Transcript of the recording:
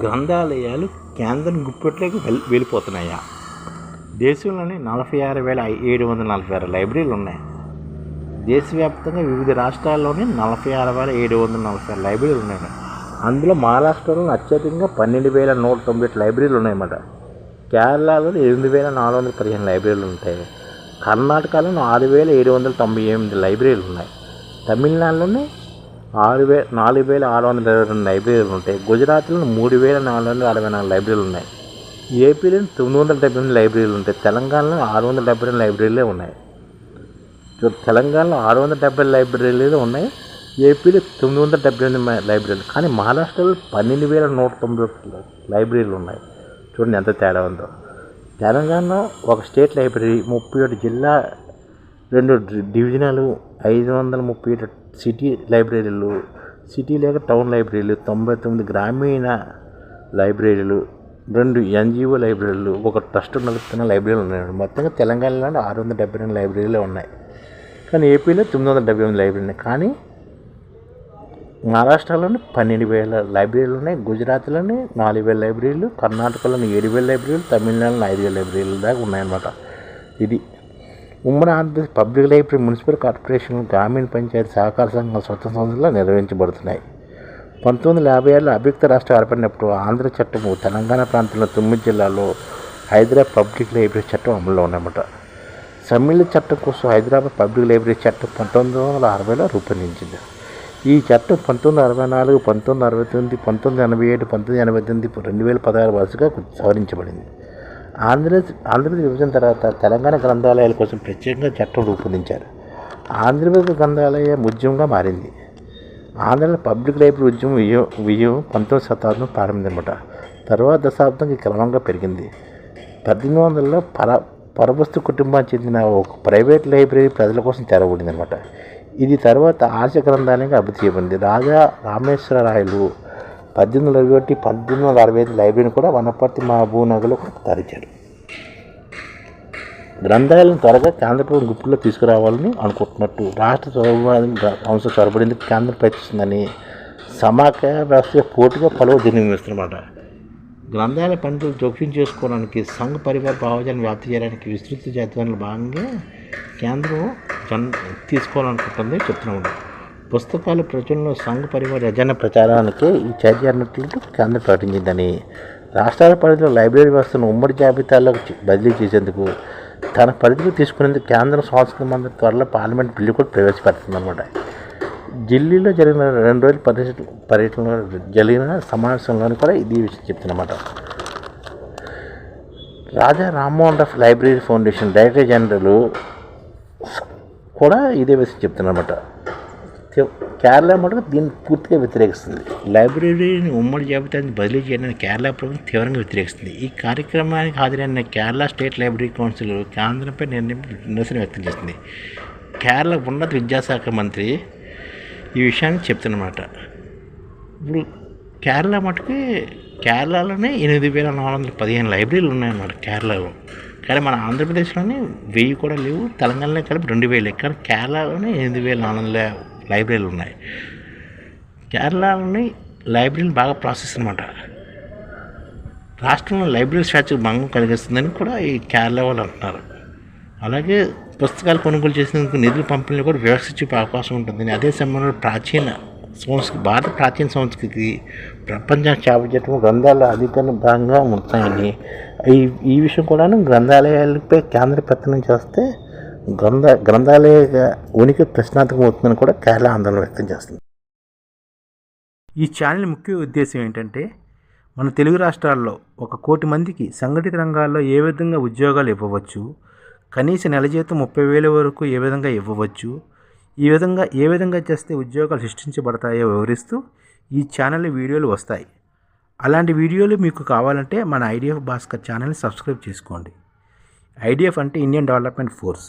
గ్రంథాలయాలు కేంద్రం గుప్పెట్లోకి వెళ్ళి వెళ్ళిపోతున్నాయా? దేశంలోని నలభై ఆరు వేల ఏడు వందల నలభై ఆరు లైబ్రరీలు ఉన్నాయి. దేశవ్యాప్తంగా వివిధ రాష్ట్రాల్లోని నలభై ఆరు వేల ఏడు వందల నలభై ఆరు లైబ్రరీలు ఉన్నాయి అందులో మహారాష్ట్రలో అత్యధికంగా పన్నెండు వేల నూట తొంభై ఎనిమిది లైబ్రరీలు ఉన్నాయన్నమాట. కేరళలో ఎనిమిది వేల నాలుగు వందల పదిహేను లైబ్రరీలు ఉంటాయి. కర్ణాటకలో ఆరు వేల ఏడు వందల తొంభై ఎనిమిది లైబ్రరీలు ఉన్నాయి. తమిళనాడులోనే ఆరు వే నాలుగు వేల ఆరు వందల ఇరవై రెండు లైబ్రరీలు ఉంటాయి. గుజరాత్లో మూడు వేల నాలుగు వందల అరవై నాలుగు లైబ్రరీలు ఉన్నాయి. ఏపీలో తొమ్మిది వందల డెబ్బై ఎనిమిది లైబ్రరీలు ఉంటాయి. తెలంగాణలో ఆరు వందల డెబ్బై రెండు లైబ్రరీలే ఉన్నాయి. తెలంగాణలో ఆరు వందల డెబ్బై లైబ్రరీలు ఉన్నాయి. ఏపీలో తొమ్మిది వందల డెబ్బై ఎనిమిది లైబ్రరీలు. కానీ మహారాష్ట్రలో పన్నెండు వేల నూట తొంభై లైబ్రరీలు ఉన్నాయి. చూడండి ఎంత తేడా ఉందో. తెలంగాణ ఒక స్టేట్ లైబ్రరీ ముప్పై ఒకటి జిల్లా రెండు డివిజనలు ఐదు వందల ముప్పై ఏడు సిటీ లైబ్రరీలు సిటీ లేక టౌన్ లైబ్రరీలు తొంభై తొమ్మిది గ్రామీణ లైబ్రరీలు రెండు ఎన్జిఓ లైబ్రరీలు ఒక ట్రస్ట్ నడుపుతున్న లైబ్రరీలు ఉన్నాయి. మొత్తంగా తెలంగాణలో ఆరు వందల డెబ్బై రెండు లైబ్రరీలు ఉన్నాయి. కానీ ఏపీలో తొమ్మిది వందల డెబ్బై ఎనిమిది లైబ్రరీ ఉన్నాయి. కానీ మహారాష్ట్రలోని పన్నెండు వేల లైబ్రరీలు ఉన్నాయి. గుజరాత్లోని నాలుగు వేల లైబ్రరీలు కర్ణాటకలోని ఏడు వేల లైబ్రరీలు తమిళనాడులో ఐదు వేల లైబ్రరీలు దాకా ఉన్నాయన్నమాట. ఇది ఉమ్మడి Andhra Pradesh public library municipal corporation గ్రామీణ పంచాయతీ సహకార సంఘాల స్వతంత్ర సంస్థలు నిర్వహించబడుతున్నాయి. పంతొమ్మిది వందల యాభై ఏళ్ళ అభియుక్త రాష్ట్రం ఏర్పడినప్పుడు ఆంధ్ర చట్టము తెలంగాణ ప్రాంతంలో తొమ్మిది జిల్లాల్లో హైదరాబాద్ పబ్లిక్ లైబ్రరీ చట్టం అమల్లో ఉన్నమాట సమ్మిళిత చట్టం కోసం హైదరాబాద్ పబ్లిక్ లైబ్రరీ చట్టం పంతొమ్మిది వందల అరవైలో రూపొందించింది. ఈ చట్టం పంతొమ్మిది అరవై నాలుగు పంతొమ్మిది అరవై తొమ్మిది పంతొమ్మిది ఎనభై ఏడు పంతొమ్మిది ఎనభై తొమ్మిది రెండు వేల పదహారు వరుసగా సవరించబడింది. ఆంధ్రప్రదేశ్ ఆంధ్రప్రదేశ్ విభజన తర్వాత తెలంగాణ గ్రంథాలయాల కోసం ప్రత్యేకంగా చట్టం రూపొందించారు. ఆంధ్రప్రదేశ్ గ్రంథాలయ ఉద్యమంగా మారింది. ఆంధ్రలో పబ్లిక్ లైబ్రరీ ఉద్యమం విజయం విజయం పంతొమ్మిది శతాబ్దం ప్రారంభించమాట తర్వాత దశాబ్దంకి క్రమంగా పెరిగింది. పద్దెనిమిది వందలలో పర పరవస్తు కుటుంబానికి చెందిన ఒక ప్రైవేట్ లైబ్రరీ ప్రజల కోసం తెరవబడింది అనమాట ఇది తర్వాత ఆశ గ్రంథాలయంగా అభివృద్ధి చేయబడింది రాజా రామేశ్వరరాయలు పద్దెనిమిది వందల ఇరవై ఒకటి పద్దెనిమిది వందల అరవై ఐదు లైబ్రరీని కూడా వనపర్తి మహబూబ్నగర్లో తరిచారు. గ్రంథాలయాలను త్వరగా కేంద్ర ప్రభుత్వం గుప్పుల్లో తీసుకురావాలని అనుకుంటున్నట్టు రాష్ట్ర సంస్థ చొరబడేందుకు కేంద్రం ప్రయత్నిస్తుందని సమాఖ్య వ్యవస్థ పోటీగా పలువు నిర్మిస్తున్నమాట గ్రంథాలయ పనులు జోక్యం చేసుకోవడానికి సంఘ పరివార భావజాలను వ్యాప్తి చేయడానికి విస్తృత జాతీయంలో భాగంగా కేంద్రం జన్ తీసుకోవాలనుకుంటుంది చెప్తున్నాము పుస్తకాల ప్రచురణలో సంఘ పరివార రచన ప్రచారానికి ఈ చర్య అన్నట్లు కేంద్రం ప్రకటించిందని రాష్ట్రాల పరిధిలో లైబ్రరీ వ్యవస్థను ఉమ్మడి జాబితాలో బదిలీ చేసేందుకు తన పరిధిలో తీసుకునేందుకు కేంద్రం సంవత్సరం మంత్రి త్వరలో పార్లమెంట్ బిల్లు కూడా ప్రవేశపెడుతుందన్నమాట. ఢిల్లీలో జరిగిన రెండు రోజుల పర్యటన పర్యటనలో జరిగిన సమావేశంలోని కూడా ఇది విషయం చెప్తున్నమాట. Raja Rammohan Rao library foundation director general కూడా ఇదే విషయం చెప్తున్నమాట. కేరళ మటుకు దీన్ని పూర్తిగా వ్యతిరేకిస్తుంది. లైబ్రరీని ఉమ్మడి జాబితాని బదిలీ చేయడానికి కేరళ ప్రభుత్వం తీవ్రంగా వ్యతిరేకిస్తుంది. ఈ కార్యక్రమానికి హాజరైన కేరళ స్టేట్ లైబ్రరీ కౌన్సిల్ కేంద్రంపై నిర్ణయం నిరసన వ్యక్తం చేస్తుంది కేరళ ఉన్నత విద్యాశాఖ మంత్రి ఈ విషయాన్ని చెప్తున్నమాట. ఇప్పుడు కేరళ మటుకి కేరళలోనే ఎనిమిది వేల నాలుగు వందల పదిహేను లైబ్రరీలు ఉన్నాయన్నమాట కేరళలో. కానీ మన ఆంధ్రప్రదేశ్లోనే వెయ్యి కూడా లేవు తెలంగాణలో కలిపి రెండు వేలు. కానీ కేరళలోనే ఎనిమిది వేల నాలుగు వందల లైబ్రరీలు ఉన్నాయి. కేరళలోని లైబ్రరీని బాగా ప్రాసెస్ అనమాట రాష్ట్రంలో లైబ్రరీ స్వేచ్ఛకు భంగం కలిగిస్తుందని కూడా ఈ కేరళ వాళ్ళు అంటున్నారు. అలాగే పుస్తకాలు కొనుగోలు చేసేందుకు నిధులు పంపిణీ కూడా వివక్షించే అవకాశం ఉంటుందని అదే సమయంలో ప్రాచీన సంస్కృతి భారత ప్రాచీన సంస్కృతి ప్రపంచానికి చేపట్టడం గ్రంథాల అధికార భాగంగా ఉంటాయని. ఈ ఈ విషయం కూడా గ్రంథాలయాలపై కేంద్ర పెత్తనం చేస్తే గ్రంథ గ్రంథాలయ ఉనికి ప్రశ్నార్థకమవుతుందని కూడా కేరళ ఆందోళన వ్యక్తం చేస్తుంది. ఈ ఛానల్ ముఖ్య ఉద్దేశం ఏంటంటే మన తెలుగు రాష్ట్రాల్లో ఒక కోటి మందికి సంఘటిత రంగాల్లో ఏ విధంగా ఉద్యోగాలు ఇవ్వవచ్చు కనీస నెల జీతం ముప్పై వేల వరకు ఏ విధంగా ఇవ్వవచ్చు ఈ విధంగా ఏ విధంగా చేస్తే ఉద్యోగాలు సృష్టించబడతాయో వివరిస్తూ ఈ ఛానల్ వీడియోలు వస్తాయి. అలాంటి వీడియోలు మీకు కావాలంటే మన ఐడిఎఫ్ భాస్కర్ ఛానల్ని సబ్స్క్రైబ్ చేసుకోండి. ఐడిఎఫ్ అంటే ఇండియన్ డెవలప్మెంట్ ఫోర్స్.